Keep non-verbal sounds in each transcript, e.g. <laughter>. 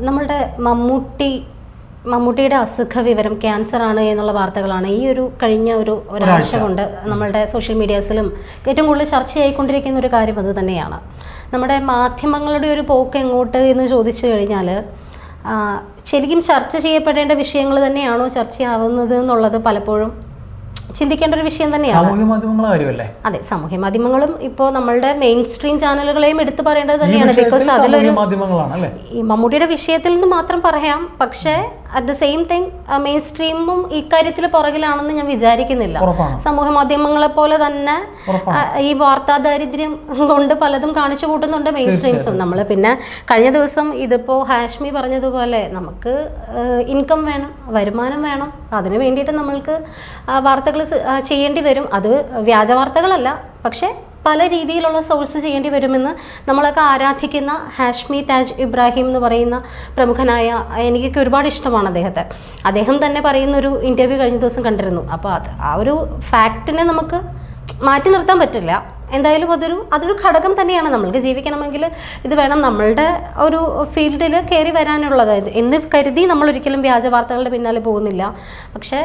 നമ്മളുടെ മമ്മൂട്ടി മമ്മൂട്ടിയുടെ അസുഖ വിവരം ക്യാൻസർ ആണ് എന്നുള്ള വാർത്തകളാണ് ഈ ഒരു കഴിഞ്ഞ ഒരു ഒരാഴ്ച കൊണ്ട് നമ്മളുടെ സോഷ്യൽ മീഡിയാസിലും ഏറ്റവും കൂടുതൽ ചർച്ചയായിക്കൊണ്ടിരിക്കുന്ന ഒരു കാര്യം അത് തന്നെയാണ്. നമ്മുടെ മാധ്യമങ്ങളുടെ ഒരു പോക്ക് എങ്ങോട്ട് എന്ന് ചോദിച്ചു കഴിഞ്ഞാൽ ശരിക്കും ചർച്ച ചെയ്യപ്പെടേണ്ട വിഷയങ്ങൾ തന്നെയാണോ ചർച്ചയാവുന്നത് എന്നുള്ളത് പലപ്പോഴും ചിന്തിക്കേണ്ട ഒരു വിഷയം തന്നെയാണ്. സാമൂഹ്യ മാധ്യമങ്ങളെ കാര്യമല്ലേ? അതെ സാമൂഹ്യ മാധ്യമങ്ങളും ഇപ്പോൾ നമ്മളുടെ മെയിൻ സ്ട്രീം ചാനലുകളെയും എടുത്തു പറയേണ്ടത് തന്നെയാണ് ബിക്കോസ് അതിലൊരു മാധ്യമങ്ങളാണ് ഈ മമ്മൂട്ടിയുടെ വിഷയത്തിൽ നിന്ന് മാത്രം പറയാം പക്ഷേ at the same time main സ്ട്രീമും ഇക്കാര്യത്തിൽ പുറകിലാണെന്ന് ഞാൻ വിചാരിക്കുന്നില്ല. സമൂഹ മാധ്യമങ്ങളെ പോലെ തന്നെ ഈ വാർത്താ ദാരിദ്ര്യം കൊണ്ട് പലതും കാണിച്ചു കൂട്ടുന്നുണ്ട് മെയിൻ സ്ട്രീംസും നമ്മൾ പിന്നെ കഴിഞ്ഞ ദിവസം ഇതിപ്പോൾ ഹാഷ്മി പറഞ്ഞതുപോലെ നമുക്ക് ഇൻകം വേണം വരുമാനം വേണം. അതിന് വേണ്ടിയിട്ട് നമ്മൾക്ക് വാർത്തകൾ ചെയ്യേണ്ടി വരും. അത് വ്യാജ വാർത്തകളല്ല. പക്ഷേ പല രീതിയിലുള്ള സോഴ്സ് ചെയ്യേണ്ടി വരുമെന്ന് നമ്മളൊക്കെ ആരാധിക്കുന്ന ഹാഷ്മി താജ് ഇബ്രാഹിം എന്ന് പറയുന്ന പ്രമുഖനായ എനിക്കൊക്കെ ഒരുപാട് ഇഷ്ടമാണ് അദ്ദേഹത്തെ. അദ്ദേഹം തന്നെ പറയുന്ന ഒരു ഇന്റർവ്യൂ കഴിഞ്ഞ ദിവസം കണ്ടിരുന്നു. അപ്പോൾ അത് ആ ഒരു ഫാക്റ്റിനെ നമുക്ക് മാറ്റി നിർത്താൻ പറ്റില്ല. എന്തായാലും അതൊരു അതൊരു ഘടകം തന്നെയാണ് നമ്മൾക്ക് ജീവിക്കണമെങ്കിൽ ഇത് വേണം നമ്മളുടെ ഒരു ഫീൽഡിൽ കയറി വരാനുള്ളത്. എന്ന് കരുതി നമ്മൾ ഒരിക്കലും വ്യാജ വാർത്തകളുടെ പിന്നാലെ പോകുന്നില്ല. പക്ഷേ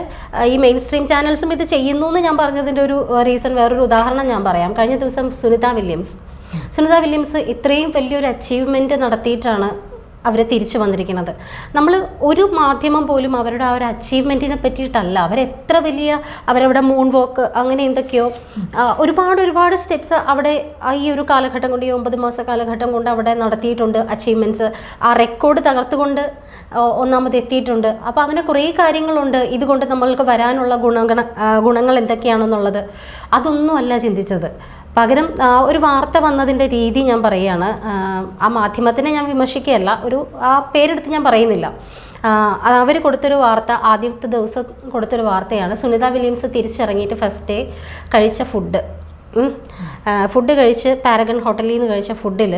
ഈ മെയിൻ സ്ട്രീം ചാനൽസും ഇത് ചെയ്യുന്നു എന്ന് ഞാൻ പറഞ്ഞതിന്റെ ഒരു റീസൺ വേറൊരു ഉദാഹരണം ഞാൻ പറയാം. കഴിഞ്ഞ ദിവസം സുനിത വില്യംസ്. സുനിത വില്യംസ് ഇത്രയും വലിയൊരു അച്ചീവ്മെന്റ് നടത്തിയിട്ടാണ് അവർ തിരിച്ചു വന്നിരിക്കുന്നത്. നമ്മൾ ഒരു മാധ്യമം പോലും അവരുടെ ആ ഒരു അച്ചീവ്മെന്റിനെ പറ്റിയിട്ടല്ല. അവരെത്ര വലിയ അവരവിടെ മൂൺ വോക്ക് അങ്ങനെ എന്തൊക്കെയോ ഒരുപാട് ഒരുപാട് സ്റ്റെപ്സ് അവിടെ ഈ ഒരു കാലഘട്ടം കൊണ്ട് ഈ ഒമ്പത് മാസ കാലഘട്ടം കൊണ്ട് അവിടെ നടത്തിയിട്ടുണ്ട് അച്ചീവ്മെന്റ്സ് ആ റെക്കോർഡ് തകർത്തുകൊണ്ട് ഒന്നാമത് എത്തിയിട്ടുണ്ട്. അപ്പോൾ അങ്ങനെ കുറേ കാര്യങ്ങളുണ്ട്. ഇതുകൊണ്ട് നമ്മൾക്ക് വരാനുള്ള ഗുണഗണ ഗുണങ്ങൾ എന്തൊക്കെയാണെന്നുള്ളത്. അതൊന്നുമല്ല ചിന്തിച്ചത്. പകരം ഒരു വാർത്ത വന്നതിന്റെ രീതി ഞാൻ പറയുകയാണ്. ആ, മാധ്യമത്തിനെ ഞാൻ വിമർശിക്കുകയല്ല ഒരു ആ പേരെടുത്ത് ഞാൻ പറയുന്നില്ല. അവർ കൊടുത്തൊരു വാർത്ത ആദ്യത്തെ ദിവസം കൊടുത്തൊരു വാർത്തയാണ്. സുനിത വില്യംസ് തിരിച്ചിറങ്ങിയിട്ട് ഫസ്റ്റ് ഡേ കഴിച്ച ഫുഡ് ഫുഡ് കഴിച്ച് പാരഗൺ ഹോട്ടലിൽ നിന്ന് കഴിച്ച ഫുഡിൽ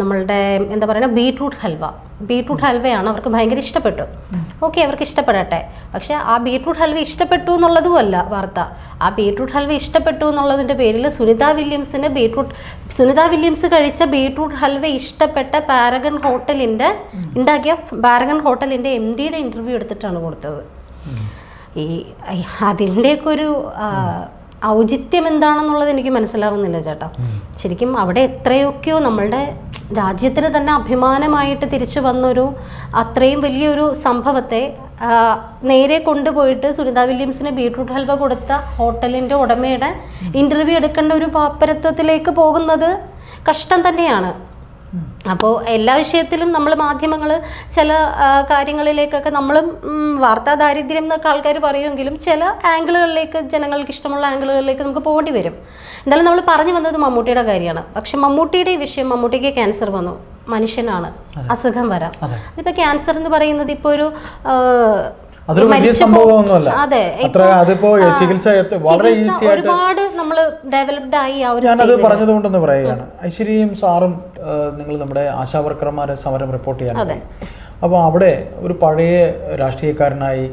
നമ്മളുടെ എന്താ പറയുക ബീട്രൂട്ട് ഹൽവ. ബീട്രൂട്ട് ഹൽവയാണ് അവർക്ക് ഭയങ്കര ഇഷ്ടപ്പെട്ടു. ഓക്കെ അവർക്ക് ഇഷ്ടപ്പെടട്ടെ. പക്ഷേ ആ ബീട്രൂട്ട് ഹൽവ ഇഷ്ടപ്പെട്ടു എന്നുള്ളതുമല്ല വാർത്ത. ആ ബീട്രൂട്ട് ഹൽവ ഇഷ്ടപ്പെട്ടു എന്നുള്ളതിന്റെ പേരിൽ സുനിത വില്യംസിന് ബീട്രൂട്ട് സുനിത വില്യംസ് കഴിച്ച ബീട്രൂട്ട് ഹൽവ ഇഷ്ടപ്പെട്ട പാരഗൺ ഹോട്ടലിന്റെ ഉണ്ടാക്കിയ പാരഗൺ ഹോട്ടലിന്റെ എം ഡിയുടെ ഇന്റർവ്യൂ എടുത്തിട്ടാണ് കൊടുത്തത്. ഈ അതിന്റെയൊക്കെ ഒരു ഔചിത്യം എന്താണെന്നുള്ളത് എനിക്ക് മനസ്സിലാവുന്നില്ല ചേട്ടാ. ശരിക്കും അവിടെ എത്രയൊക്കെയോ നമ്മളുടെ രാജ്യത്തിന് തന്നെ അഭിമാനമായിട്ട് തിരിച്ചു വന്നൊരു അത്രയും വലിയൊരു സംഭവത്തെ നേരെ കൊണ്ടുപോയിട്ട് സുനിത വില്യംസിന് ബീട്രൂട്ട് ഹൽവ കൊടുത്ത ഹോട്ടലിന്റെ ഉടമയുടെ ഇന്റർവ്യൂ എടുക്കേണ്ട ഒരു പാപ്പരത്വത്തിലേക്ക് പോകുന്നത് കഷ്ടം തന്നെയാണ്. അപ്പോൾ എല്ലാ വിഷയത്തിലും നമ്മൾ മാധ്യമങ്ങൾ ചില കാര്യങ്ങളിലേക്കൊക്കെ നമ്മൾ വാർത്താ ദാരിദ്ര്യം എന്നൊക്കെ ആൾക്കാർ പറയുമെങ്കിലും ചില ആംഗിളുകളിലേക്ക് ജനങ്ങൾക്ക് ഇഷ്ടമുള്ള ആംഗിളുകളിലേക്ക് നമുക്ക് പോകേണ്ടി വരും. എന്തായാലും നമ്മൾ പറഞ്ഞു വന്നത് മമ്മൂട്ടിയുടെ കാര്യമാണ്. പക്ഷെ മമ്മൂട്ടിയുടെ വിഷയം മമ്മൂട്ടിക്ക് ക്യാൻസർ വന്നു. മനുഷ്യനാണ്. അസുഖം വരാം. ഇപ്പം ഇതിപ്പോൾ ക്യാൻസർ എന്ന് പറയുന്നത് ഇപ്പോൾ ഒരു അതൊരു വലിയ സംഭവമൊന്നുമല്ല. അതെ അതിപ്പോ ചികിത്സ വളരെ ഈസി ഒരുപാട് നമ്മൾ ഡെവലപ്ഡ് ആയി ആ ഒരു ഞാനത് പറഞ്ഞതുകൊണ്ടെന്ന് പറയുകയാണ്. ഐശ്വര്യയും സാറും നിങ്ങൾ നമ്മുടെ ആശാവർക്കർമാരെ സമരം റിപ്പോർട്ട് ചെയ്യാൻ അപ്പൊ അപ്പോൾ അവിടെ ഒരു പഴയ രാഷ്ട്രീയക്കാരനായി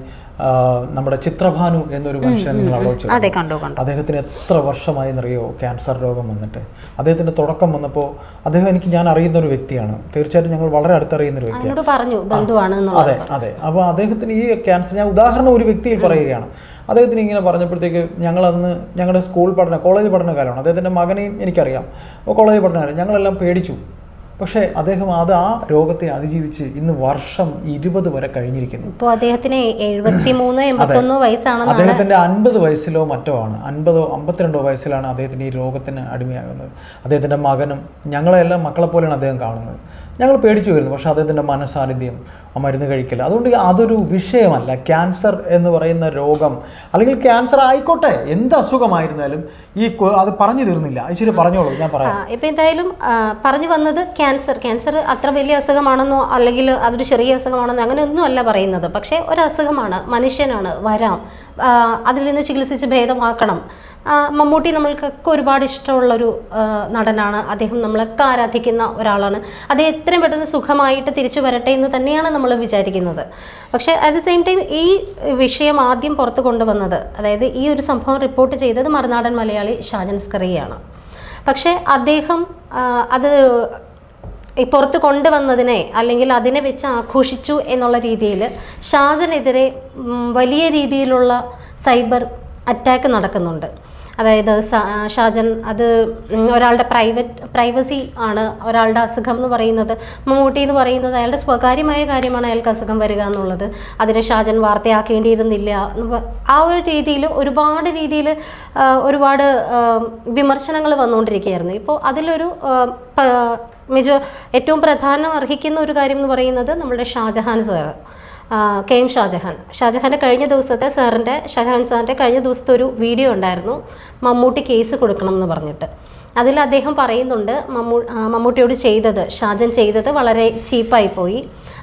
നമ്മുടെ ചിത്രഭാനു എന്നൊരു മനുഷ്യനെ നിങ്ങൾ ആലോചിച്ചു അദ്ദേഹത്തിന് എത്ര വർഷമായി എന്നറിയോ ക്യാൻസർ രോഗം വന്നിട്ട്? അദ്ദേഹത്തിന്റെ തുടക്കം വന്നപ്പോൾ അദ്ദേഹം എനിക്ക് ഞാൻ അറിയുന്ന ഒരു വ്യക്തിയാണ്. തീർച്ചയായിട്ടും ഞങ്ങൾ വളരെ അടുത്തറിയുന്ന ഒരു വ്യക്തിയാണ് പറഞ്ഞു ബന്ധുവാണ് അതെ അതെ. അപ്പോൾ അദ്ദേഹത്തിന് ഈ ക്യാൻസർ ഞാൻ ഉദാഹരണം ഒരു വ്യക്തിയിൽ പറയുകയാണ്. അദ്ദേഹത്തിന് ഇങ്ങനെ പറഞ്ഞപ്പോഴത്തേക്ക് ഞങ്ങൾ അന്ന് ഞങ്ങളുടെ സ്കൂൾ പഠന കോളേജ് പഠന കാലമാണ്. അദ്ദേഹത്തിന്റെ മകനെയും എനിക്കറിയാം. കോളേജ് പഠനകാലം ഞങ്ങളെല്ലാം പേടിച്ചു. പക്ഷേ അദ്ദേഹം അത് ആ രോഗത്തെ അതിജീവിച്ച് ഇന്ന് വർഷം ഇരുപത് വരെ കഴിഞ്ഞിരിക്കുന്നു. അദ്ദേഹത്തിന് എഴുപത്തി മൂന്ന് എൺപത്തൊന്ന് വയസ്സാണെന്നാണ് അദ്ദേഹത്തിന്റെ അൻപത് വയസ്സിലോ മറ്റോ ആണ്. അൻപതോ അമ്പത്തിരണ്ടോ വയസ്സിലാണ് അദ്ദേഹത്തിന് ഈ രോഗത്തിന് അടിമയാകുന്നത്. അദ്ദേഹത്തിന്റെ മകനും ഞങ്ങളെല്ലാം മക്കളെ പോലെയാണ് അദ്ദേഹം കാണുന്നത്. ഞങ്ങൾ പേടിച്ചു വരുന്നു പക്ഷേ അദ്ദേഹത്തിന്റെ മനസ്സാന്നിധ്യം ആ മരുന്ന് കഴിക്കില്ല. അതുകൊണ്ട് അതൊരു വിഷയമല്ല. ക്യാൻസർ എന്ന് പറയുന്ന രോഗം അല്ലെങ്കിൽ ക്യാൻസർ ആയിക്കോട്ടെ എന്ത് അസുഖമായിരുന്നാലും ഈ അത് പറഞ്ഞു തീർന്നില്ല. ഐശ്വര്യ പറഞ്ഞോളൂ ഞാൻ പറയാം. ഇപ്പം എന്തായാലും പറഞ്ഞു വന്നത് ക്യാൻസർ. ക്യാൻസർ അത്ര വലിയ അസുഖമാണെന്നോ അല്ലെങ്കിൽ അതൊരു ചെറിയ അസുഖമാണെന്നോ അങ്ങനെ ഒന്നും അല്ല പറയുന്നത്. പക്ഷേ ഒരു അസുഖമാണ് മനുഷ്യനാണ് വരാം. അതിൽ നിന്ന് ചികിത്സിച്ച് ഭേദമാക്കണം. മമ്മൂട്ടി നമ്മൾക്കൊക്കെ ഒരുപാട് ഇഷ്ടമുള്ളൊരു നടനാണ്. അദ്ദേഹം നമ്മളൊക്കെ ആരാധിക്കുന്ന ഒരാളാണ്. അദ്ദേഹം എത്രയും പെട്ടെന്ന് സുഖമായിട്ട് തിരിച്ചു വരട്ടെ എന്ന് തന്നെയാണ് നമ്മൾ വിചാരിക്കുന്നത്. പക്ഷേ അറ്റ് ദ സെയിം ടൈം ഈ വിഷയം ആദ്യം പുറത്ത് കൊണ്ടുവന്നത് അതായത് ഈ ഒരു സംഭവം റിപ്പോർട്ട് ചെയ്തത് മറുനാടൻ മലയാളി ഷാജൻ സ്കറിയാണ്. പക്ഷേ അദ്ദേഹം അത് പുറത്ത് കൊണ്ടുവന്നതിനെ അല്ലെങ്കിൽ അതിനെ വെച്ച് ആഘോഷിച്ചു എന്നുള്ള രീതിയിൽ ഷാജനെതിരെ വലിയ രീതിയിലുള്ള സൈബർ അറ്റാക്ക് നടക്കുന്നുണ്ട്. അതായത് ഷാജൻ അത് ഒരാളുടെ പ്രൈവറ്റ് പ്രൈവസി ആണ് ഒരാളുടെ അസുഖം എന്ന് പറയുന്നത്. മമ്മൂട്ടി എന്ന് പറയുന്നത് അയാളുടെ സ്വകാര്യമായ കാര്യമാണ് അയാൾക്ക് അസുഖം വരിക എന്നുള്ളത്. അതിനെ ഷാജൻ വാർത്തയാക്കേണ്ടിയിരുന്നില്ല ആ ഒരു രീതിയിൽ ഒരുപാട് രീതിയിൽ ഒരുപാട് വിമർശനങ്ങൾ വന്നുകൊണ്ടിരിക്കുകയായിരുന്നു. ഇപ്പോൾ അതിലൊരു മെജോ ഏറ്റവും പ്രധാനം അർഹിക്കുന്ന ഒരു കാര്യം എന്ന് പറയുന്നത് നമ്മുടെ ഷാജഹാൻ ആ, കെ എം ഷാജഹാൻ. ഷാജഹാന്റെ കഴിഞ്ഞ ദിവസത്തെ സാറിന്റെ ഷാജഹാൻ സാറിന്റെ കഴിഞ്ഞ ദിവസത്തെ ഒരു വീഡിയോ ഉണ്ടായിരുന്നു മമ്മൂട്ടി കേസ് കൊടുക്കണം എന്ന് പറഞ്ഞിട്ട്. അതിൽ അദ്ദേഹം പറയുന്നുണ്ട് മമ്മൂ മമ്മൂട്ടിയോട് ചെയ്തത് ഷാജൻ ചെയ്തത് വളരെ ചീപ്പായി പോയി.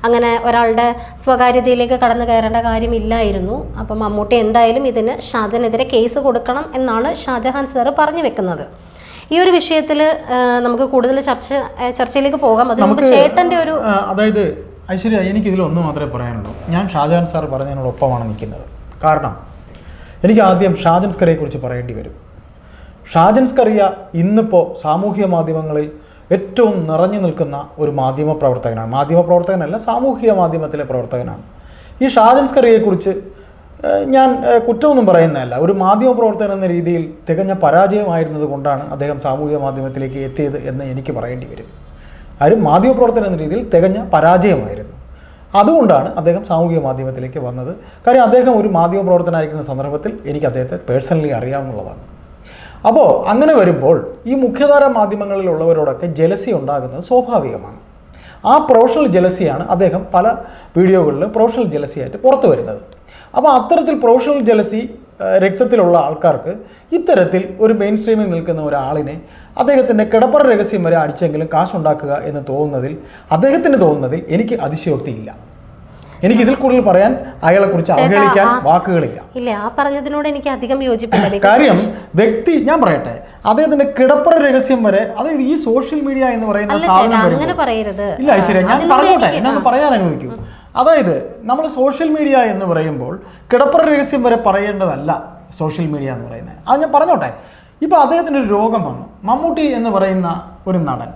അങ്ങനെ ഒരാളുടെ സ്വകാര്യതയിലേക്ക് കടന്നു കയറേണ്ട കാര്യമില്ലായിരുന്നു. അപ്പം മമ്മൂട്ടി എന്തായാലും ഇതിന് ഷാജനെതിരെ കേസ് കൊടുക്കണം എന്നാണ് ഷാജഹാൻ സാറ് പറഞ്ഞു വെക്കുന്നത്. ഈ ഒരു വിഷയത്തിൽ നമുക്ക് കൂടുതൽ ചർച്ച ചർച്ചയിലേക്ക് പോകാം. അതിന് ചേട്ടന്റെ ഒരു അതായത് ഐശ്വര്യ എനിക്ക് ഇതിൽ ഒന്ന് മാത്രമേ പറയാനുള്ളൂ. ഞാൻ ഷാജഹാൻ സാർ പറഞ്ഞതിനുള്ള ഒപ്പമാണ് നിൽക്കുന്നത്. കാരണം എനിക്ക് ആദ്യം ഷാജൻ സ്കറിയെ കുറിച്ച് പറയേണ്ടി വരും. ഷാജൻ സ്കറിയ ഇന്നിപ്പോൾ സാമൂഹിക മാധ്യമങ്ങളിൽ ഏറ്റവും നിറഞ്ഞു നിൽക്കുന്ന ഒരു മാധ്യമ പ്രവർത്തകനാണ്. മാധ്യമ പ്രവർത്തകനല്ല സാമൂഹിക മാധ്യമത്തിലെ പ്രവർത്തകനാണ്. ഈ ഷാജൻ സ്കറിയെക്കുറിച്ച് ഞാൻ കുറ്റമൊന്നും പറയുന്നതല്ല. ഒരു മാധ്യമ പ്രവർത്തകൻ എന്ന രീതിയിൽ തികഞ്ഞ പരാജയമായിരുന്നത് കൊണ്ടാണ് അദ്ദേഹം സാമൂഹിക മാധ്യമത്തിലേക്ക് എത്തിയത് എന്ന് എനിക്ക് പറയേണ്ടി വരും. ആരും മാധ്യമപ്രവർത്തനം എന്ന രീതിയിൽ തികഞ്ഞ പരാജയമായിരുന്നു. അതുകൊണ്ടാണ് അദ്ദേഹം സാമൂഹിക മാധ്യമത്തിലേക്ക് വന്നത്. കാര്യം അദ്ദേഹം ഒരു മാധ്യമ പ്രവർത്തനമായിരിക്കുന്ന സന്ദർഭത്തിൽ എനിക്ക് അദ്ദേഹത്തെ പേഴ്സണലി അറിയാവുന്നതാണ്. അപ്പോൾ അങ്ങനെ വരുമ്പോൾ ഈ മുഖ്യധാര മാധ്യമങ്ങളിലുള്ളവരോടൊക്കെ ജലസി ഉണ്ടാകുന്നത് സ്വാഭാവികമാണ്. ആ പ്രൊഫഷണൽ ജലസിയാണ് അദ്ദേഹം പല വീഡിയോകളിലും പ്രൊഫഷണൽ ജലസിയായിട്ട് പുറത്തു വരുന്നത്. അപ്പോൾ അത്തരത്തിൽ പ്രൊഫഷണൽ ജലസി രക്തത്തിലുള്ള ആൾക്കാർക്ക് ഇത്തരത്തിൽ ഒരു മെയിൻ സ്ട്രീമിൽ നിൽക്കുന്ന ഒരാളിനെ അദ്ദേഹത്തിന്റെ കിടപ്പറ രഹസ്യം വരെ അടിച്ചെങ്കിലും കാശുണ്ടാക്കുക എന്ന് തോന്നുന്നതിൽ അദ്ദേഹത്തിന് തോന്നുന്നതിൽ എനിക്ക് അതിശയോക്തിയില്ല. എനിക്ക് ഇതിൽ കൂടുതൽ പറയാൻ അയാളെ കുറിച്ച് അവഹേളിക്കാൻ വാക്കുകളില്ല. ഇല്ല ആ പറഞ്ഞതിനോട് എനിക്ക് അധികം യോജിപ്പില്ല. <clears throat> കാര്യം വ്യക്തി ഞാൻ പറയട്ടെ അദ്ദേഹത്തിന്റെ കിടപ്പറ രഹസ്യം വരെ അതായത് ഈ സോഷ്യൽ മീഡിയ എന്ന് പറയുന്ന സാധനം അങ്ങനെ പറയരുത്. ഇല്ല ഐശ്വര്യ ഞാൻ പറഞ്ഞോട്ടെ എന്നെ ഒന്ന് പറയാൻ അനുവദിക്കൂ. അതായത് നമ്മൾ സോഷ്യൽ മീഡിയ എന്ന് പറയുമ്പോൾ കിടപ്പറ രഹസ്യം വരെ പറയേണ്ടതല്ല സോഷ്യൽ മീഡിയ എന്ന് പറയുന്നത്. അത് ഞാൻ പറഞ്ഞോട്ടെ ഇപ്പൊ അദ്ദേഹത്തിന് ഒരു രോഗം വന്നു. മമ്മൂട്ടി എന്ന് പറയുന്ന ഒരു നടൻ.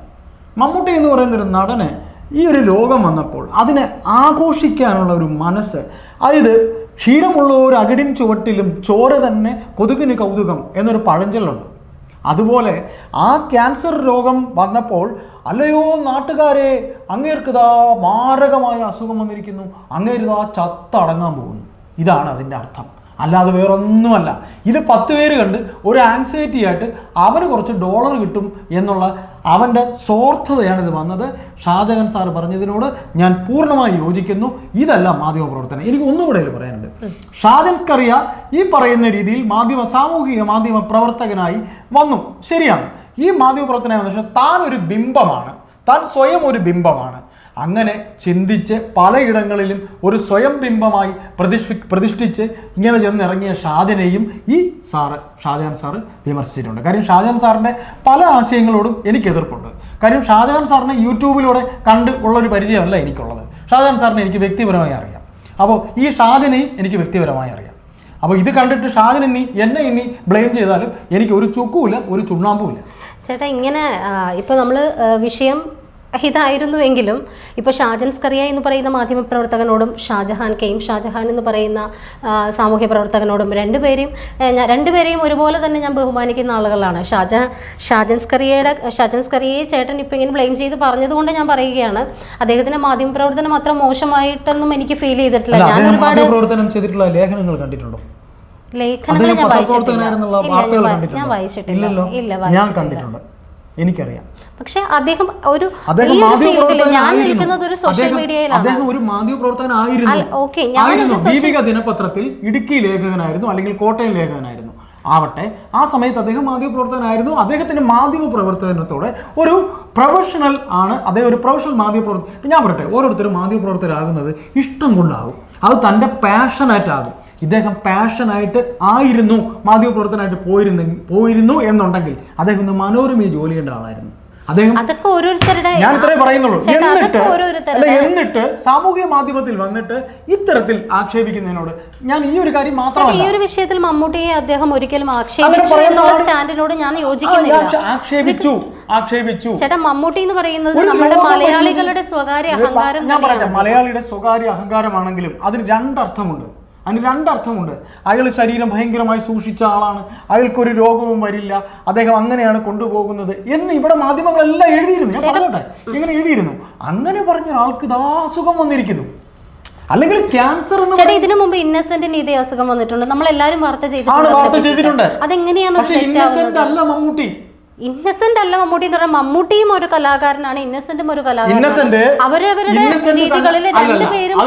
മമ്മൂട്ടി എന്ന് പറയുന്ന ഒരു നടന് ഈ ഒരു രോഗം വന്നപ്പോൾ അതിനെ ആഘോഷിക്കാനുള്ള ഒരു മനസ്സ് അതായത് ക്ഷീരമുള്ള ഒരു അകിടിൻ ചുവട്ടിലും ചോര തന്നെ കൊതുകിന് കൗതുകം എന്നൊരു പഴഞ്ചൊല്ലുണ്ട്. അതുപോലെ ആ ക്യാൻസർ രോഗം വന്നപ്പോൾ അല്ലയോ നാട്ടുകാരെ അങ്ങേർക്കിതാ മാരകമായ അസുഖം വന്നിരിക്കുന്നു. അങ്ങേരിതാ ചത്തടങ്ങാൻ പോകുന്നു. ഇതാണ് അതിന്റെ അർത്ഥം. അല്ലാതെ വേറൊന്നുമല്ല. ഇത് പത്ത് പേര് കണ്ട് ഒരു ആൻസൈറ്റി ആയിട്ട് അവന് കുറച്ച് ഡോളർ കിട്ടും എന്നുള്ള അവന്റെ സ്വാർത്ഥതയാണ് ഇത് വന്നത്. ഷാജഹാൻ സാർ പറഞ്ഞതിനോട് ഞാൻ പൂർണമായി യോജിക്കുന്നു. ഇതല്ല മാധ്യമ പ്രവർത്തനം എനിക്ക് ഒന്നുകൂടെ കൂടെ പറയാനുണ്ട്. ഷാജൻ ഈ പറയുന്ന രീതിയിൽ മാധ്യമ സാമൂഹിക മാധ്യമ പ്രവർത്തകനായി വന്നു. ശരിയാണ്. ഈ മാധ്യമ പ്രവർത്തനം താൻ ഒരു ബിംബമാണ്. താൻ സ്വയം ഒരു ബിംബമാണ്. അങ്ങനെ ചിന്തിച്ച് പലയിടങ്ങളിലും ഒരു സ്വയം ബിംബമായി പ്രതിഷ്ഠി പ്രതിഷ്ഠിച്ച് ഇങ്ങനെ ചെന്നിറങ്ങിയ ഷാജനെയും ഈ സാറ് ഷാജഹാൻ സാറ് വിമർശിച്ചിട്ടുണ്ട്. കാര്യം ഷാജഹാൻ സാറിന്റെ പല ആശയങ്ങളോടും എനിക്ക് എതിർപ്പുണ്ട്. കാര്യം ഷാജഹാൻ സാറിനെ യൂട്യൂബിലൂടെ കണ്ട് ഉള്ളൊരു പരിചയമല്ല എനിക്കുള്ളത്. ഷാജഹാൻ സാറിനെ എനിക്ക് വ്യക്തിപരമായി അറിയാം. അപ്പോൾ ഈ ഷാജനെയും എനിക്ക് വ്യക്തിപരമായി അറിയാം. അപ്പോൾ ഇത് കണ്ടിട്ട് ഷാജൻ ഇനി എന്നെ ഇനി ബ്ലെയിം ചെയ്താലും എനിക്ക് ഒരു ചുക്കുമില്ല ഒരു ചുണ്ണാമ്പുമില്ല. ചേട്ടാ ഇങ്ങനെ ഇപ്പോൾ നമ്മൾ വിഷയം ഇതായിരുന്നുവെങ്കിലും ഇപ്പോൾ ഷാജൻ സ്കറിയ എന്ന് പറയുന്ന മാധ്യമപ്രവർത്തകനോടും ഷാജഹാൻ കെയും ഷാജഹാൻ എന്ന് പറയുന്ന സാമൂഹ്യ പ്രവർത്തകനോടും രണ്ടുപേരെയും ഞാൻ രണ്ടുപേരെയും ഒരുപോലെ തന്നെ ഞാൻ ബഹുമാനിക്കുന്ന ആളുകളാണ്. ഷാജ ഷാജൻ സ്കറിയയുടെ ഷാജൻ സ്കറിയയെ ചേട്ടൻ ഇപ്പോൾ ഇങ്ങനെ ബ്ലെയിം ചെയ്ത് പറഞ്ഞതുകൊണ്ട് ഞാൻ പറയുകയാണ്. അദ്ദേഹത്തിന്റെ മാധ്യമപ്രവർത്തനം അത്ര മോശമായിട്ടൊന്നും എനിക്ക് ഫീൽ ചെയ്തിട്ടില്ല. ഞാൻ ഒരുപാട് പ്രവർത്തനം ചെയ്തിട്ടുള്ള ലേഖനങ്ങൾ കണ്ടിട്ടുണ്ടോ? ലേഖനങ്ങൾ ഞാൻ വായിച്ചിട്ടില്ല. ഞാൻ വായിച്ചിട്ടില്ല. ഇല്ല ഞാൻ വായിച്ചിട്ടില്ല കണ്ടിട്ടുണ്ട്. എനിക്കറിയാം. പക്ഷെ അദ്ദേഹം ഒരു ഞാൻ നിൽക്കുന്നത് ഒരു സോഷ്യൽ മീഡിയയിലാണ് ഒരു ഞാനൊരു ദീപിക ദിനപത്രത്തിൽ ഇടുക്കി ലേഖകനായിരുന്നു അല്ലെങ്കിൽ കോട്ടയം ലേഖകനായിരുന്നു. ആവട്ടെ ആ സമയത്ത് അദ്ദേഹം മാധ്യമ പ്രവർത്തകനായിരുന്നു. അദ്ദേഹത്തിന്റെ മാധ്യമ പ്രവർത്തനത്തോടെ ഒരു പ്രൊഫഷണൽ ആണ്. അദ്ദേഹം ഒരു പ്രൊഫഷണൽ മാധ്യമ പ്രവർത്തകൻ. ഞാൻ പറയട്ടെ ഓരോരുത്തരും മാധ്യമ പ്രവർത്തകരാകുന്നത് ഇഷ്ടം കൊണ്ടാകും. അത് തന്റെ പാഷനായിട്ടാകും ഇദ്ദേഹം പാഷനായിട്ട് ആയിരുന്നു മാധ്യമ മാധ്യമപ്രവർത്തനായിട്ട് പോയിരുന്നു പോയിരുന്നു എന്നുണ്ടെങ്കിൽ അദ്ദേഹം ഇന്ന് മനോരമയിൽ ജോലി ചെയ്യേണ്ട ആളായിരുന്നു. അദ്ദേഹം അതൊക്കെ ഓരോരുത്തരുടെ ഞാൻ ഇത്രേ പറയുന്നുള്ളൂ. എന്നിട്ട് അല്ല എന്നിട്ട് സാമൂഹിക മാധ്യമത്തിൽ വന്നിട്ട് ഇത്തരത്തിൽ ആക്ഷേപിക്കുന്നതിനോട് ഞാൻ ഈ ഒരു കാര്യം മാത്രമല്ല. ഈ ഒരു വിഷയത്തിൽ മമ്മൂട്ടിയെ അദ്ദേഹം ഒരിക്കലും ആക്ഷേപിച്ചു എന്നുള്ള സ്റ്റാൻഡിനോട് ഞാൻ യോജിക്കുന്നില്ല. ആക്ഷേ- ആക്ഷേപിച്ചു ആക്ഷേപിച്ചു. ചേട്ടാ മമ്മൂട്ടി എന്ന് പറയുന്നത് നമ്മുടെ മലയാളികളുടെ സ്വകാര്യ അഹങ്കാരം ഞാൻ പറയട്ടെ മലയാളിയുടെ സ്വകാര്യ അഹങ്കാരമാണെങ്കിലും അതിന് രണ്ടർത്ഥമുണ്ട്. അതിന് രണ്ടർത്ഥമുണ്ട്. അയാൾ ശരീരം ഭയങ്കരമായി സൂക്ഷിച്ച ആളാണ്. അയാൾക്കൊരു രോഗവും വരില്ല. അദ്ദേഹം അങ്ങനെയാണ് കൊണ്ടുപോകുന്നത് എന്ന് ഇവിടെ മാധ്യമങ്ങളെല്ലാം എഴുതിയിരുന്നു. ഞാൻ പറഞ്ഞോട്ടെ? ഇങ്ങനെ എഴുതിയിരുന്നു. അങ്ങനെ പറഞ്ഞ ഒരാൾക്ക് ഇതാ അസുഖം വന്നിരിക്കുന്നു. അല്ലെങ്കിൽ ക്യാൻസർ ചേട്ടാ ഇതിനു മുമ്പ് ഇന്നസെന്റിന് ഇതേ അസുഖം വന്നിട്ടുണ്ട്. നമ്മൾ എല്ലാരും വാർത്ത ചെയ്തിട്ടുണ്ട്. അതെങ്ങനെയാണ് ഇന്നസെന്റ് അല്ല മമ്മൂട്ടി. ഇന്നസെന്റ് അല്ല മമ്മൂട്ടി എന്ന് പറഞ്ഞാൽ മമ്മൂട്ടിയും ഒരു കലാകാരനാണ്. ഇന്നസെന്റും ഒരു ഇന്നസെന്റ് അവരവരുടെ രീതികളിൽ രണ്ടുപേരും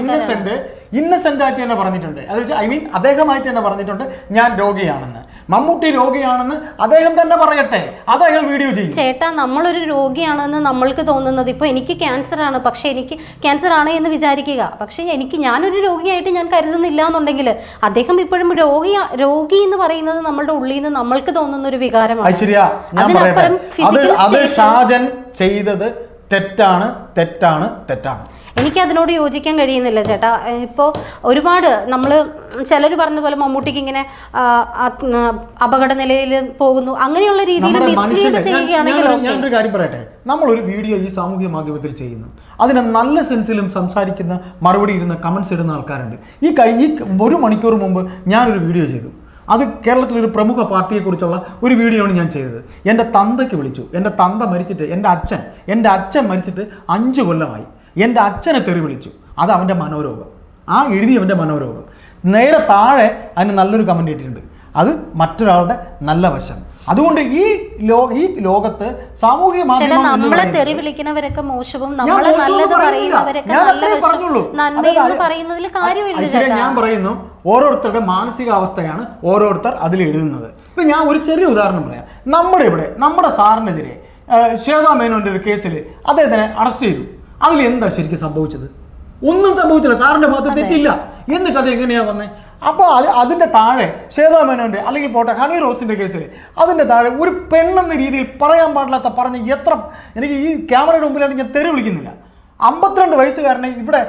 ഇന്നസെന്റ് ഇന്നസെന്റ് ആയിട്ട് തന്നെ പറഞ്ഞിട്ടുണ്ട്. അത് ഐ മീൻ അദ്ദേഹമായിട്ട് തന്നെ പറഞ്ഞിട്ടുണ്ട് ഞാൻ രോഗിയാണെന്ന്. മമ്മൂട്ടി രോഗിയാണെന്ന് അദ്ദേഹം തന്നെ പറയട്ടെ. അത് അയാൾ വീഡിയോ ചെയ്യും. ചേട്ടാ നമ്മളൊരു രോഗിയാണെന്ന് നമ്മൾക്ക് തോന്നുന്നത് ഇപ്പോൾ എനിക്ക് ക്യാൻസർ ആണ്. പക്ഷെ എനിക്ക് ക്യാൻസർ ആണ് എന്ന് വിചാരിക്കുക. പക്ഷേ എനിക്ക് ഞാനൊരു രോഗിയായിട്ട് ഞാൻ കരുതുന്നില്ല എന്നുണ്ടെങ്കിൽ അദ്ദേഹം ഇപ്പോഴും രോഗി രോഗി എന്ന് പറയുന്നത് നമ്മളുടെ ഉള്ളിൽ നിന്ന് നമ്മൾക്ക് തോന്നുന്ന ഒരു വികാരമാണ്. അതിനപ്പുറം ചെയ്തത് തെറ്റാണ് തെറ്റാണ് തെറ്റാണ്. എനിക്ക് അതിനോട് യോജിക്കാൻ കഴിയുന്നില്ല ചേട്ടാ. ഇപ്പോൾ ഒരുപാട് നമ്മൾ ചിലർ പറഞ്ഞ പോലെ മമ്മൂട്ടിക്ക് ഇങ്ങനെ അപകട നിലയിൽ പോകുന്നു. അങ്ങനെയുള്ള രീതിയിൽ പറയട്ടെ മിസ്ലീഡ് ചെയ്യുകയാണെങ്കിൽ ഞാനൊരു കാര്യം പറയട്ടെ. നമ്മളൊരു വീഡിയോ ഈ സാമൂഹ്യ മാധ്യമത്തിൽ ചെയ്യുന്നു. അതിന് നല്ല സെൻസിലും സംസാരിക്കുന്ന മറുപടി ഇരുന്ന കമൻസ് ഇടുന്ന ആൾക്കാരുണ്ട്. ഈ കഴിഞ്ഞ ഒരു മണിക്കൂർ മുമ്പ് ഞാനൊരു വീഡിയോ ചെയ്തു. അത് കേരളത്തിലൊരു പ്രമുഖ പാർട്ടിയെക്കുറിച്ചുള്ള ഒരു വീഡിയോ ആണ് ഞാൻ ചെയ്തത്. എന്റെ തന്തയ്ക്ക് വിളിച്ചു. എന്റെ തന്ത മരിച്ചിട്ട് എന്റെ അച്ഛൻ എന്റെ അച്ഛൻ മരിച്ചിട്ട് അഞ്ച് കൊല്ലമായി. എന്റെ അച്ഛനെ തെറി വിളിച്ചു അത് അവന്റെ മനോരോഗം. ആ എഴുതിയവന്റെ മനോരോഗം. നേരെ താഴെ അതിന് നല്ലൊരു കമന്റ് ഇട്ടിട്ടുണ്ട്. അത് മറ്റൊരാളുടെ നല്ല വശം. അതുകൊണ്ട് ഈ ലോ ഈ ലോകത്ത് സാമൂഹ്യ മാധ്യമം നമ്മളെ തെറി വിളിക്കുന്നവരൊക്കെ മോശവും ഞാൻ നമ്മളെ നല്ലത് പറയുന്നവരൊക്കെ നല്ല പറഞ്ഞുള്ളൂ. പറയുന്നതിൽ കാര്യമില്ല ഞാൻ പറയുന്നു. ഓരോരുത്തരുടെ മാനസികാവസ്ഥയാണ് ഓരോരുത്തർ അതിൽ എഴുതുന്നത്. ഇപ്പൊ ഞാൻ ഒരു ചെറിയ ഉദാഹരണം പറയാം. നമ്മുടെ ഇവിടെ നമ്മുടെ സാറിനെതിരെ ആ, ശ്വേതാ മേനോന്റെ ഒരു കേസിൽ അദ്ദേഹത്തിനെ അറസ്റ്റ് ചെയ്തു. അതിൽ എന്താ ശരിക്കും സംഭവിച്ചത്? ഒന്നും സംഭവിച്ചില്ല. സാറിന്റെ ഭാഗത്ത് തെറ്റില്ല. എന്നിട്ട് അത് എങ്ങനെയാ വന്നേ? അപ്പോൾ അത് അതിന്റെ താഴെ ശ്വേതാമേനോന്റെ അല്ലെങ്കിൽ പോട്ടെ ഹണി റോസിന്റെ കേസിൽ അതിന്റെ താഴെ ഒരു പെണ്ണെന്ന രീതിയിൽ പറയാൻ പാടില്ലാത്ത പറഞ്ഞ എത്ര എനിക്ക് ഈ ക്യാമറയുടെ മുമ്പിലാണ് ഞാൻ തെറി വിളിക്കുന്നില്ല. അമ്പത്തിരണ്ട് വയസ്സുകാരനെ ഇവിടെ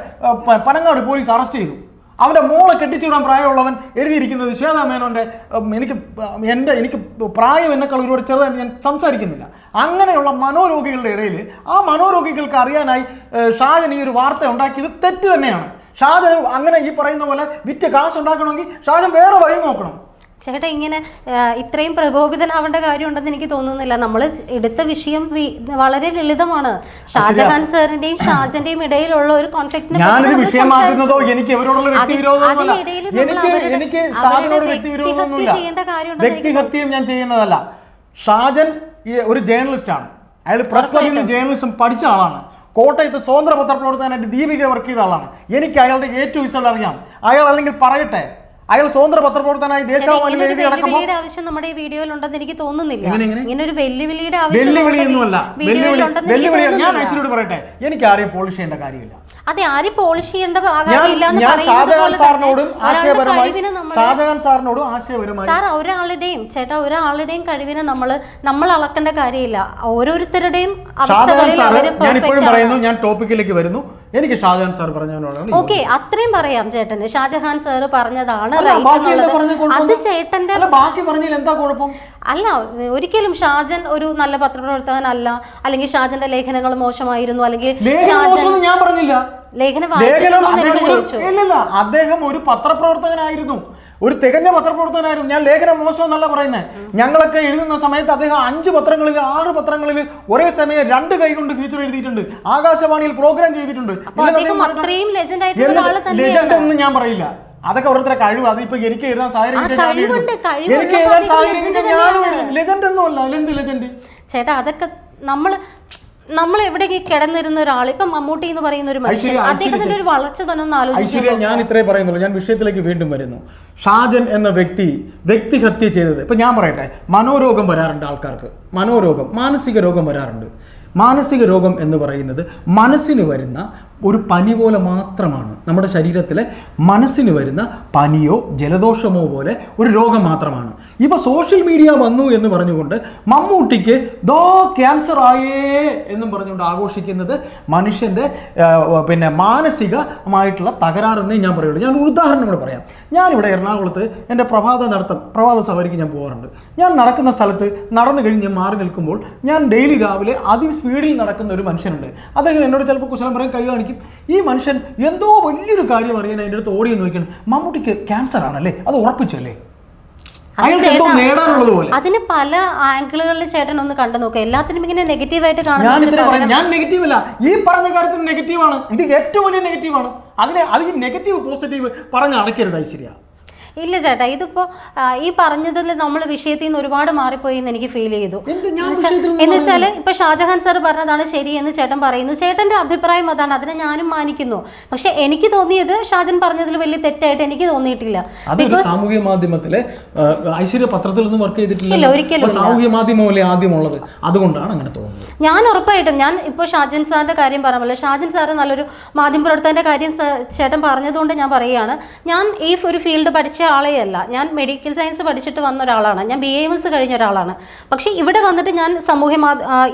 പനങ്ങാട് പോലീസ് അറസ്റ്റ് ചെയ്തു. അവന്റെ മോളെ കെട്ടിച്ചുവിടാൻ പ്രായമുള്ളവൻ എഴുതിയിരിക്കുന്നത് ശ്വേതാ മേനോന്റെ എനിക്ക് എന്റെ എനിക്ക് പ്രായം എന്നെക്കാൾ ഒരുപാട് ചെറുതായിട്ട് ഞാൻ സംസാരിക്കുന്നില്ല. അങ്ങനെയുള്ള മനോരോഗികളുടെ ഇടയിൽ ആ മനോരോഗികൾക്ക് അറിയാനായി ഷാജൻ ഈ ഒരു വാർത്ത ഉണ്ടാക്കിയത് തെറ്റ് തന്നെയാണ്. ഷാജൻ അങ്ങനെ ഈ പറയുന്ന പോലെ വിറ്റ് കാശ് ഉണ്ടാക്കണമെങ്കിൽ ഷാജൻ വേറെ വഴി നോക്കണം. ചേട്ടാ ഇങ്ങനെ ഇത്രയും പ്രകോപിതനാവേണ്ട കാര്യമുണ്ടെന്ന് എനിക്ക് തോന്നുന്നില്ല. നമ്മൾ എടുത്ത വിഷയം വളരെ ലളിതമാണ്. ഷാജഹാൻ സാറിന്റെയും ഷാജന്റെയും ഇടയിലുള്ള ഒരു കോൺഫ്ലിക്റ്റിനെ ചെയ്യേണ്ട കാര്യമുണ്ടെന്ന് ഞാൻ ചെയ്യുന്നതല്ല. ഷാജൻ ഒരു ജേർണലിസ്റ്റ് ആണ് അയാൾ പ്രസ് ക്ലബിൽ ജേർണലിസം പഠിച്ച ആളാണ്. കോട്ടയത്ത് സ്വതന്ത്ര പത്രപ്രവർത്തകനായിട്ട് ദീപിക വർക്ക് ചെയ്ത ആളാണ്. എനിക്ക് അയാളുടെ ഏറ്റവും ഇഷ്ടം അറിയാം. അയാൾ അല്ലെങ്കിൽ പറയട്ടെ അയാൾ സ്വതന്ത്ര പത്രപ്രവർത്തനായി ദേശാഭിമാനിൽ എഴുതി നടക്കുമ്പോൾ ആവശ്യം നമ്മുടെ ഈ വീഡിയോയിൽ ഉണ്ടെന്ന് എനിക്ക് തോന്നുന്നില്ല? ഇങ്ങനെ ഒരു വെല്ലുവിളിയുടെ ആവശ്യം വെല്ലുവിളിയൊന്നുമല്ല. നമ്മുടെ വെല്ലുവിളി വെല്ലുവിളി ഞാൻ ഐശ്വര്യോട് പറയട്ടെ. എനിക്ക് ആരെയും പോളിഷ് ചെയ്യേണ്ട കാര്യമില്ല. അതെ ആരും പോളിഷ് ചെയ്യേണ്ട ഷാജഹാൻ സാറിനോടും ആശയപരമായി ഷാജഹാൻ സാറിനോടും ആശയപരമായി സാർ ഒരാളുടെയും ചേട്ടാ ഒരാളുടെയും കഴിവിനെ നമ്മൾ നമ്മൾ അളക്കേണ്ട കാര്യമില്ല. ഓരോരുത്തരുടെയും ഷാജഹാൻ അവസ്ഥകളിൽ സാറ് ഞാൻ ഇപ്പോഴും പറയുന്നു ഞാൻ ടോപ്പിക്കിലേക്ക് വരുന്നു. എനിക്ക് ഷാജഹാൻ സാർ പറഞ്ഞതിനോടാണ് ഓക്കെ അത്രയും പറയാം ചേട്ടന്. ഷാജഹാൻ സാർ പറഞ്ഞതാണ് അല്ല? അത് ചേട്ടന്റെ ബാക്കി പറഞ്ഞതിൽ എന്താ കുഴപ്പം? അല്ല ഒരിക്കലും ഷാജൻ ഒരു നല്ല പത്രപ്രവർത്തകനല്ല. അല്ലെങ്കിൽ ഷാജന്റെ ലേഖനങ്ങൾ മോശമായിരുന്നു. അല്ലെങ്കിൽ ഞാൻ പറഞ്ഞില്ല. ലേഖനം അദ്ദേഹം ഒരു പത്രപ്രവർത്തകനായിരുന്നു. ഒരു തികഞ്ഞ പത്രപ്രവർത്തകനായിരുന്നു. ഞാൻ ലേഖനം മോശം എന്നല്ല പറയുന്നത് ഞങ്ങളൊക്കെ എഴുതുന്ന സമയത്ത് അദ്ദേഹം അഞ്ച് പത്രങ്ങളിൽ ആറ് പത്രങ്ങളിൽ ഒരേ സമയം രണ്ട് കൈ കൊണ്ട് ഫീച്ചർ എഴുതിയിട്ടുണ്ട്. ആകാശവാണിയിൽ പ്രോഗ്രാം ചെയ്തിട്ടുണ്ട്. ലെജൻഡ് ഒന്നും ഞാൻ പറയില്ല. അതൊക്കെ ഓരോരുത്തരെ കഴിവ്. അതിപ്പോ എനിക്ക് എഴുതാൻ സാഹചര്യം എനിക്ക് എഴുതാൻ സാഹചര്യം ഞാനും ലെജൻഡ് ഒന്നുമല്ല. അല്ലെന്ത് ലെജൻഡ് ചേട്ടാ അതൊക്കെ നമ്മൾ നമ്മൾ എവിടെയൊക്കെ കിടന്നിരുന്ന ഒരാൾ ഇപ്പൊ മമ്മൂട്ടി എന്ന് പറയുന്ന ഒരു മനുഷ്യൻ ഐശ്വര്യ, അദ്ദേഹത്തിന്റെ ഒരു വളർച്ച തന്നെ ഒന്ന് ആലോചിച്ചു ഐശ്വര്യ ഞാൻ ഇത്രേ പറയുന്നുള്ളൂ. ഞാൻ വിഷയത്തിലേക്ക് വീണ്ടും വരുന്നു. ഷാജൻ എന്ന വ്യക്തി വ്യക്തിഹത്യ ചെയ്തത് ഇപ്പൊ ഞാൻ പറയട്ടെ മനോരോഗം വരാറുണ്ട് ആൾക്കാർക്ക്. മനോരോഗം മാനസിക രോഗം വരാറുണ്ട്. മാനസിക രോഗം എന്ന് പറയുന്നത് മനസ്സിന് വരുന്ന ഒരു പനി പോലെ മാത്രമാണ്. നമ്മുടെ ശരീരത്തിലെ മനസ്സിന് വരുന്ന പനിയോ ജലദോഷമോ പോലെ ഒരു രോഗം മാത്രമാണ്. ഇപ്പൊ സോഷ്യൽ മീഡിയ വന്നു എന്ന് പറഞ്ഞുകൊണ്ട് മമ്മൂട്ടിക്ക് ദോ ക്യാൻസർ ആയേ എന്നും പറഞ്ഞുകൊണ്ട് ആഘോഷിക്കുന്നത് മനുഷ്യന്റെ പിന്നെ മാനസികമായിട്ടുള്ള തകരാറെന്നേ ഞാൻ പറയുള്ളൂ. ഞാൻ ഉദാഹരണം കൂടെ പറയാം. ഞാനിവിടെ എറണാകുളത്ത് എന്റെ പ്രഭാത നടത്തം പ്രഭാത സവാരിക്ക് ഞാൻ പോകാറുണ്ട്. ഞാൻ നടക്കുന്ന സ്ഥലത്ത് നടന്നു കഴിഞ്ഞ് ഞാൻ മാറി നിൽക്കുമ്പോൾ ഞാൻ ഡെയിലി രാവിലെ അതി സ്പീഡിൽ നടക്കുന്ന ഒരു മനുഷ്യനുണ്ട്. അദ്ദേഹം എന്നോട് ചിലപ്പോൾ കുശലം പറയാൻ കൈ കാണിക്കും. ഈ മനുഷ്യൻ എന്തോ വലിയൊരു കാര്യം അറിയാൻ എന്റെ അടുത്ത് ഓടിയെന്ന് നോക്കിയാണ് മമ്മൂട്ടിക്ക് ക്യാൻസർ ആണല്ലേ? അത് ഉറപ്പിച്ചല്ലേ അത് അയാൾക്ക് എന്തോ ചേട്ടാ, നേടാനുള്ളത് പോലെ അതിന് പല ആംഗിളുകളിൽ ചേട്ടൻ ഒന്ന് കണ്ടു നോക്കുക എല്ലാത്തിനും ഇങ്ങനെ നെഗറ്റീവായിട്ട് പറയും ഞാൻ നെഗറ്റീവ് അല്ല ഈ പറഞ്ഞ കാര്യത്തിൽ നെഗറ്റീവാണ്. ഇത് ഏറ്റവും വലിയ നെഗറ്റീവാണ്. അതിനെ അതിന് നെഗറ്റീവ് പോസിറ്റീവ് പറഞ്ഞ് അടയ്ക്കരുത് ഐശ്വര്യ. ഇല്ല ചേട്ടാ ഇതിപ്പോ ഈ പറഞ്ഞതിൽ നമ്മൾ വിഷയത്തിൽ നിന്ന് ഒരുപാട് മാറിപ്പോയി എന്ന് എനിക്ക് ഫീൽ ചെയ്തു. എന്ന് വെച്ചാൽ വെച്ചാൽ ഇപ്പൊ ഷാജഹാൻ സാർ പറഞ്ഞതാണ് ശരി എന്ന് ചേട്ടൻ പറയുന്നു. ചേട്ടന്റെ അഭിപ്രായം അതാണ് അതിനെ ഞാനും മാനിക്കുന്നു. പക്ഷെ എനിക്ക് തോന്നിയത് ഷാജൻ പറഞ്ഞതിൽ വലിയ തെറ്റായിട്ട് എനിക്ക് തോന്നിയിട്ടില്ല. സാമൂഹ്യ മാധ്യമത്തിലെ ഐശ്വര്യ ഐശ്വര്യ പത്രത്തിലൊന്നും വർക്ക് ചെയ്തിട്ടില്ല ഒരിക്കലും സാമൂഹ്യ മാധ്യമമല്ലേ അതുകൊണ്ടാണ് അങ്ങനെ തോന്നുന്നത്. ഞാൻ ഉറപ്പായിട്ടും ഞാൻ ഇപ്പോൾ ഷാജൻ സാറിന്റെ കാര്യം പറഞ്ഞല്ലോ. ഷാജൻ സാറ് നല്ലൊരു മാധ്യമ പ്രവർത്തകന്റെ കാര്യം ചേട്ടൻ പറഞ്ഞതുകൊണ്ട് ഞാൻ പറയുകയാണ്. ഞാൻ ഈ ഒരു ഫീൽഡ് പഠിച്ച ആളേ അല്ല. ഞാൻ മെഡിക്കൽ സയൻസ് പഠിച്ചിട്ട് വന്ന ഒരാളാണ്. ഞാൻ ബി എ എം എസ് കഴിഞ്ഞ ഒരാളാണ്. പക്ഷേ ഇവിടെ വന്നിട്ട് ഞാൻ സമൂഹ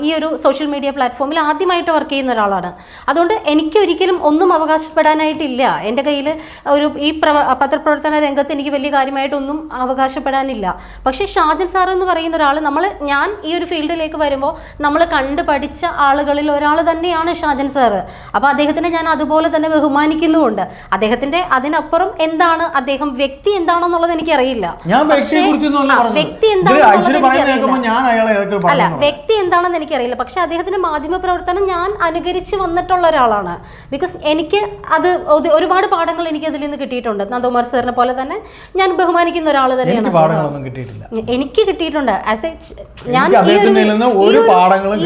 ഈ ഒരു സോഷ്യൽ മീഡിയ പ്ലാറ്റ്ഫോമിൽ ആദ്യമായിട്ട് വർക്ക് ചെയ്യുന്ന ഒരാളാണ്. അതുകൊണ്ട് എനിക്ക് ഒരിക്കലും ഒന്നും അവകാശപ്പെടാനായിട്ടില്ല. എന്റെ കയ്യിൽ ഒരു ഈ പ്രവ പത്രപ്രവർത്തന രംഗത്ത് എനിക്ക് വലിയ കാര്യമായിട്ടൊന്നും അവകാശപ്പെടാനില്ല. പക്ഷേ ഷാജൻ സാർ എന്ന് പറയുന്ന ഒരാൾ നമ്മൾ ഞാൻ ഈ ഒരു ഫീൽഡിലേക്ക് വരുമ്പോൾ നമ്മൾ കണ്ട് പഠിച്ച ആളുകളിൽ ഒരാൾ തന്നെയാണ് ഷാജൻ സാറ് അപ്പോൾ അദ്ദേഹത്തിനെ ഞാൻ അതുപോലെ തന്നെ ബഹുമാനിക്കുന്നുമുണ്ട്. അദ്ദേഹത്തിന്റെ അതിനപ്പുറം എന്താണ് അദ്ദേഹം വ്യക്തി എന്താണെന്നുള്ളത് എനിക്കറിയില്ല. വ്യക്തി എന്താണെന്നുള്ളത് അല്ല വ്യക്തി എന്താണെന്ന് എനിക്കറിയില്ല. പക്ഷെ അദ്ദേഹത്തിന്റെ മാധ്യമ പ്രവർത്തനം ഞാൻ അനുകരിച്ച് വന്നിട്ടുള്ള ഒരാളാണ്. ബിക്കോസ് എനിക്ക് അത് ഒരുപാട് പാഠങ്ങൾ എനിക്ക് അതിൽ നിന്ന് കിട്ടിയിട്ടുണ്ട്. നന്ദകുമാർ സാറിനെ പോലെ തന്നെ ഞാൻ ബഹുമാനിക്കുന്ന ഒരാൾ തന്നെയാണ് എനിക്ക് കിട്ടിയിട്ടുണ്ട്. ആസ് എ ഞാൻ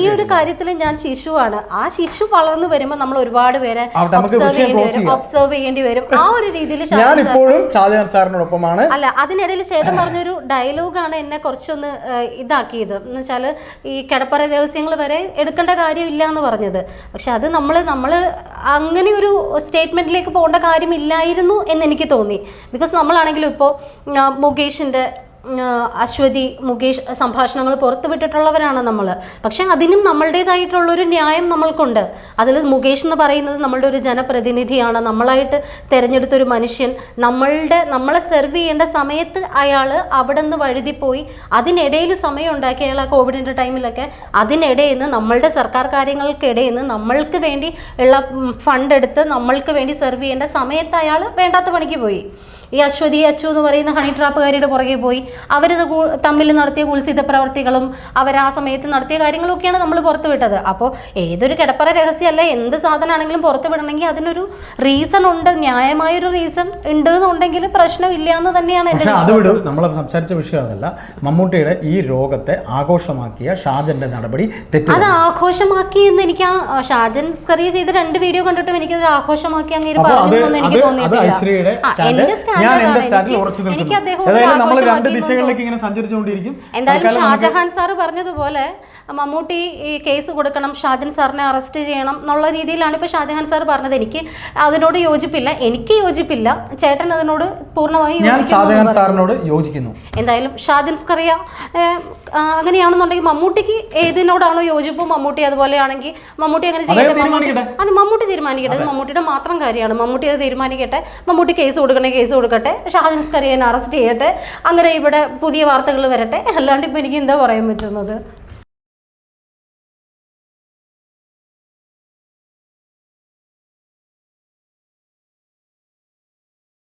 ഈ ഒരു കാര്യത്തിൽ ഞാൻ ശിശുവാണ്. ആ ശിശു വളർന്നു വരുമ്പോൾ നമ്മൾ ഒരുപാട് പേരെ ഒബ്സർവ് ചെയ്യേണ്ടി വരും ആ ഒരു രീതിയിൽ <laughs> ഞാൻ ഇപ്പോഴും ഷാജഹാൻ സാറിനോടൊപ്പമാണ് അല്ല അതിനിടയിൽ ചേട്ടൻ പറഞ്ഞൊരു ഡയലോഗാണ് എന്നെ കുറച്ചൊന്ന് ഇതാക്കിയത്. എന്ന് വെച്ചാൽ ഈ കിടപ്പറ രഹസ്യങ്ങൾ വരെ എടുക്കേണ്ട കാര്യമില്ല എന്ന് പറഞ്ഞത്. പക്ഷെ അത് നമ്മൾ നമ്മൾ അങ്ങനെ ഒരു സ്റ്റേറ്റ്മെന്റിലേക്ക് പോകേണ്ട കാര്യമില്ലായിരുന്നു എന്ന് എനിക്ക് തോന്നി. ബിക്കോസ് നമ്മളാണെങ്കിലും ഇപ്പോൾ മുകേഷിന്റെ അശ്വതി മുകേഷ് സംഭാഷണങ്ങൾ പുറത്തുവിട്ടിട്ടുള്ളവരാണ് നമ്മൾ. പക്ഷെ അതിനും നമ്മളുടേതായിട്ടുള്ളൊരു ന്യായം നമ്മൾക്കുണ്ട്. അതിൽ മുകേഷ് എന്ന് പറയുന്നത് നമ്മളുടെ ഒരു ജനപ്രതിനിധിയാണ്. നമ്മളായിട്ട് തിരഞ്ഞെടുത്തൊരു മനുഷ്യൻ. നമ്മളുടെ നമ്മളെ സെർവ് ചെയ്യേണ്ട സമയത്ത് അയാൾ അവിടെ നിന്ന് വഴുതിപ്പോയി. അതിനിടയിൽ സമയം ഉണ്ടാക്കി അയാൾ ആ കോവിഡിന്റെ ടൈമിലൊക്കെ. അതിനിടയിൽ നിന്ന് നമ്മളുടെ സർക്കാർ കാര്യങ്ങൾക്കിടയിൽ നിന്ന് നമ്മൾക്ക് വേണ്ടി ഉള്ള ഫണ്ട് എടുത്ത് നമ്മൾക്ക് വേണ്ടി സെർവ് ചെയ്യേണ്ട സമയത്ത് അയാൾ വേണ്ടാത്ത പണിക്ക് പോയി. ഈ അശ്വതി അച്ചു എന്ന് പറയുന്ന ഹണി ട്രാപ്പുകാരിയുടെ പുറകെ പോയി. അവർ തമ്മിൽ നടത്തിയ കുൽസിത പ്രവർത്തികളും അവർ ആ സമയത്ത് നടത്തിയ കാര്യങ്ങളൊക്കെയാണ് നമ്മൾ പുറത്തുവിട്ടത്. അപ്പോൾ ഏതൊരു കിടപ്പറ രഹസ്യമല്ല എന്ത് സാധനമാണെങ്കിലും പുറത്ത് വിടണമെങ്കിൽ അതിനൊരു റീസൺ ഉണ്ട് ന്യായമായൊരു റീസൺ ഉണ്ട് എന്നുണ്ടെങ്കിൽ പ്രശ്നമില്ല എന്ന് തന്നെയാണ് എന്റെ അത് വിടും. നമ്മൾ സംസാരിച്ച വിഷയം അതല്ല. മമ്മൂട്ടിയുടെ ഈ രോഗത്തെ ആഘോഷമാക്കിയ ഷാജന്റെ നടപടി അത് ആഘോഷമാക്കി എന്ന് എനിക്ക് ആ ഷാജൻ സ്കറിയ ചെയ്ത രണ്ട് വീഡിയോ കണ്ടിട്ടും എനിക്ക് ആഘോഷമാക്കി അങ്ങനെ പറഞ്ഞു എനിക്ക് തോന്നിയിട്ടില്ല. എന്റെ സ്റ്റാൻഡ് ഞാൻ എന്റെ സ്റ്റാറ്റിൽ സ്റ്റാൻഡിൽ ഉറച്ചു നിൽക്കുന്നു. നമ്മൾ രണ്ട് ദിശകളിലേക്ക് ഇങ്ങനെ സഞ്ചരിച്ചുകൊണ്ടിരിക്കും. എന്തായാലും ഷാജഹാൻ സാർ പറഞ്ഞതുപോലെ മമ്മൂട്ടി ഈ കേസ് കൊടുക്കണം ഷാജൻ സാറിനെ അറസ്റ്റ് ചെയ്യണം എന്നുള്ള രീതിയിലാണ് ഇപ്പോൾ ഷാജഹാൻ സാർ പറഞ്ഞത്. എനിക്ക് അതിനോട് യോജിപ്പില്ല. എനിക്ക് യോജിപ്പില്ല. ചേട്ടൻ അതിനോട് പൂർണമായും ഷാജഹാൻ സാറിനോട് യോജിക്കുന്നു. എന്തായാലും ഷാജൻ സ്കറിയ അങ്ങനെയാണെന്നുണ്ടെങ്കിൽ മമ്മൂട്ടിക്ക് ഏതിനോടാണോ യോജിപ്പ്? മമ്മൂട്ടി അതുപോലെയാണെങ്കിൽ മമ്മൂട്ടി അങ്ങനെ ചെയ്യട്ടെ മമ്മൂട്ടി. അത് മമ്മൂട്ടി തീരുമാനിക്കട്ടെ. മമ്മൂട്ടിയുടെ മാത്രം കാര്യമാണ്. മമ്മൂട്ടി അത് തീരുമാനിക്കട്ടെ. മമ്മൂട്ടി കേസ് കൊടുക്കണേ കേസ് കൊടുക്കട്ടെ. ഷാജൻ സ്കറിയനെ അറസ്റ്റ് ചെയ്യട്ടെ. അങ്ങനെ ഇവിടെ പുതിയ വാർത്തകൾ വരട്ടെ. അല്ലാണ്ട് ഇപ്പം എനിക്ക് എന്താ പറയാൻ പറ്റുന്നത്?